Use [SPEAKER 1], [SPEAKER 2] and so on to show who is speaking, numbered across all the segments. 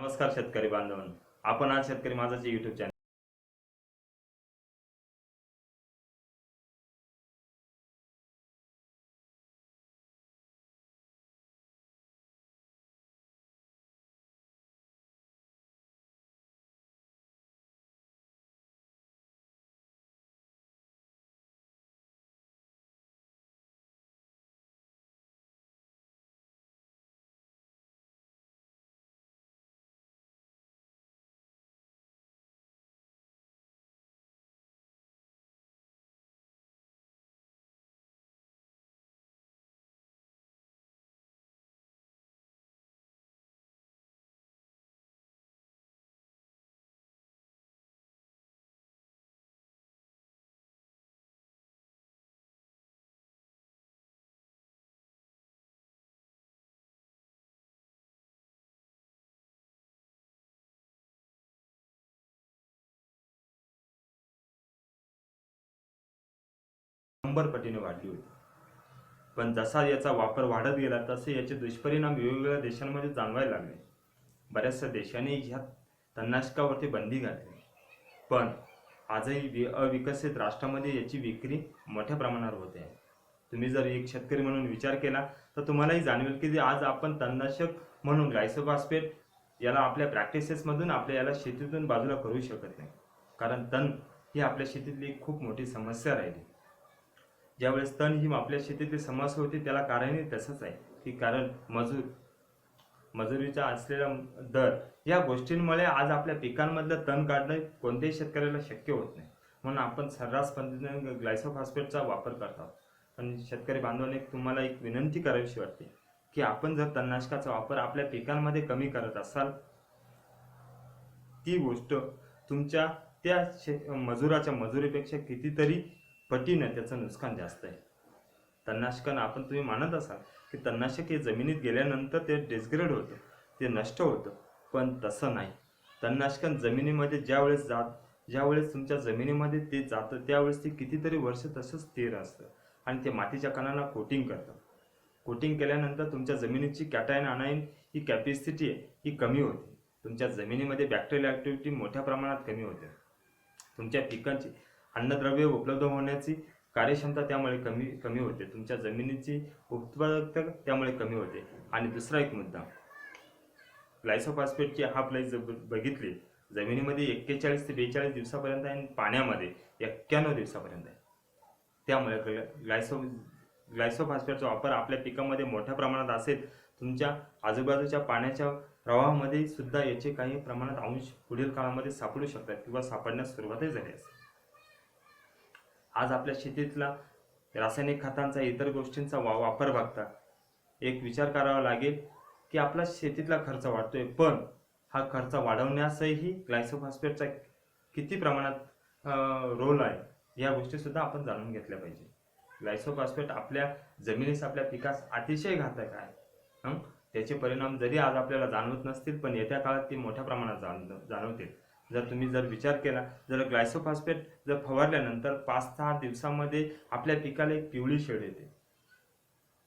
[SPEAKER 1] नमस्कार शेतकरी बांधवांनो. आपण आज शेतकरी माझाचे युट्यूब चॅनल शंभर पटीने वाढली होती. पण जसा याचा वापर वाढत गेला तसे याचे दुष्परिणाम वेगवेगळ्या देशांमध्ये जाणवायला लागले. बऱ्याचशा देशांनी ह्या तणनाशकावरती बंदी घातली. पण आजही वि- अविकसित राष्ट्रामध्ये याची विक्री मोठ्या प्रमाणावर होते. आहे तुम्ही जर एक शेतकरी म्हणून विचार केला तर तुम्हालाही जाणवेल की आज आपण तणनाशक म्हणून ग्लायसोफॉस्फेट याला आपल्या प्रॅक्टिसेसमधून आपल्या याला शेतीतून बाजूला करू शकत नाही. कारण तण ही आपल्या शेतीतली एक खूप मोठी समस्या राहिली. ज्यावेळेस तण ही आपल्या शेतीतील समस्या होती त्याला कारणही तसंच आहे. की कारण मजूर मजुरीचा असलेला दर या गोष्टींमुळे आज आपल्या पिकांमधलं तण काढणं कोणत्याही शेतकऱ्याला शक्य होत नाही. म्हणून आपण सर्रास पद्धतीने ग्लायसोफॉस्फेटचा वापर करतो पण शेतकरी बांधवांनी तुम्हाला एक विनंती करावीशी वाटते की आपण जर तणनाशकाचा वापर आपल्या पिकांमध्ये कमी करत असाल ती गोष्ट तुमच्या त्या शे मजुराच्या मजुरीपेक्षा कितीतरी पटीनं त्याचं नुकसान जास्त आहे. तणनाशकन आपण तुम्ही मानत असाल की तणनाशक हे जमिनीत गेल्यानंतर ते डिस्ग्रेड होतं ते नष्ट होतं पण तसं नाही. तणनाशकन जमिनीमध्ये ज्यावेळेस जात ज्यावेळेस तुमच्या जमिनीमध्ये ते जातं त्यावेळेस ते कितीतरी वर्ष तसंच स्थिर असतं आणि ते मातीच्या कणाला कोटिंग करतं. कोटिंग केल्यानंतर तुमच्या जमिनीची कॅटायन आणायन ही कॅपॅसिटी ही कमी होते. तुमच्या जमिनीमध्ये बॅक्टेरियल ॲक्टिव्हिटी मोठ्या प्रमाणात कमी होते. तुमच्या पिकांची अन्नद्रव्य उपलब्ध होण्याची कार्यक्षमता त्यामुळे कमी कमी होते. तुमच्या जमिनीची उत्पादकता त्यामुळे कमी होते. आणि दुसरा एक मुद्दा. ग्लायसोफॉस्फेटची हाफ लाईफ जर बघितली जमिनीमध्ये एक्केचाळीस ते बेचाळीस दिवसापर्यंत आहे आणि पाण्यामध्ये एक्क्याण्णव दिवसापर्यंत आहे. त्यामुळे ग्ला- ग्लायसो ग्लायसोफॉस्फेटचा वापर आपल्या पिकामध्ये मोठ्या प्रमाणात असेल तुमच्या आजूबाजूच्या पाण्याच्या प्रवाहामध्ये सुद्धा याचे काही प्रमाणात अंश पुढील काळामध्ये सापडू शकतात किंवा सापडण्यास सुरुवातही झाली असेल. आज आपल्या शेतीतला रासायनिक खतांचा इतर गोष्टींचा वा वापर बघता एक विचार करावा लागेल की आपला शेतीतला खर्च वाढतोय पण हा खर्च वाढवण्यासही ग्लायसोफॉस्फेटचा किती प्रमाणात रोल आहे या गोष्टीसुद्धा आपण जाणून घेतल्या पाहिजे. ग्लायसोफॉस्फेट आपल्या जमिनीस आपल्या पिकास अतिशय घातक आहे त्याचे परिणाम जरी आज आपल्याला जाणवत नसतील पण येत्या काळात ते मोठ्या प्रमाणात जाण जाणवतील. जर तुम्ही जर विचार केला जर ग्लायसोफॉस्फेट जर फवारल्यानंतर पाच सहा दिवसामध्ये आपल्या पिकाला एक पिवळी शेड येते.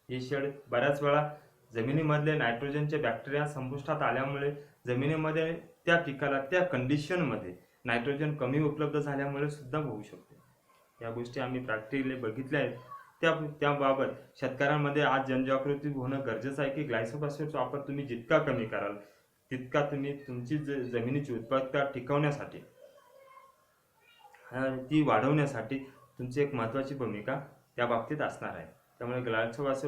[SPEAKER 1] ही शेड बऱ्याच वेळा जमिनीमधले नायट्रोजनचे बॅक्टेरिया संपुष्टात आल्यामुळे जमिनीमध्ये त्या पिकाला त्या कंडिशनमध्ये नायट्रोजन कमी उपलब्ध झाल्यामुळे सुद्धा होऊ शकते. या गोष्टी आम्ही प्रॅक्टिकली बघितल्या आहेत. त्या त्याबाबत शेतकऱ्यांमध्ये आज जनजागृती होणं गरजेचं आहे की ग्लायसोफॉस्फेटचा वापर तुम्ही जितका कमी कराल तितका तुम्ही तुमची ज जमिनीची उत्पादकता टिकवण्यासाठी ती वाढवण्यासाठी तुमची एक महत्त्वाची भूमिका त्या बाबतीत असणार आहे. त्यामुळे ग्लायसोफॉस्फेट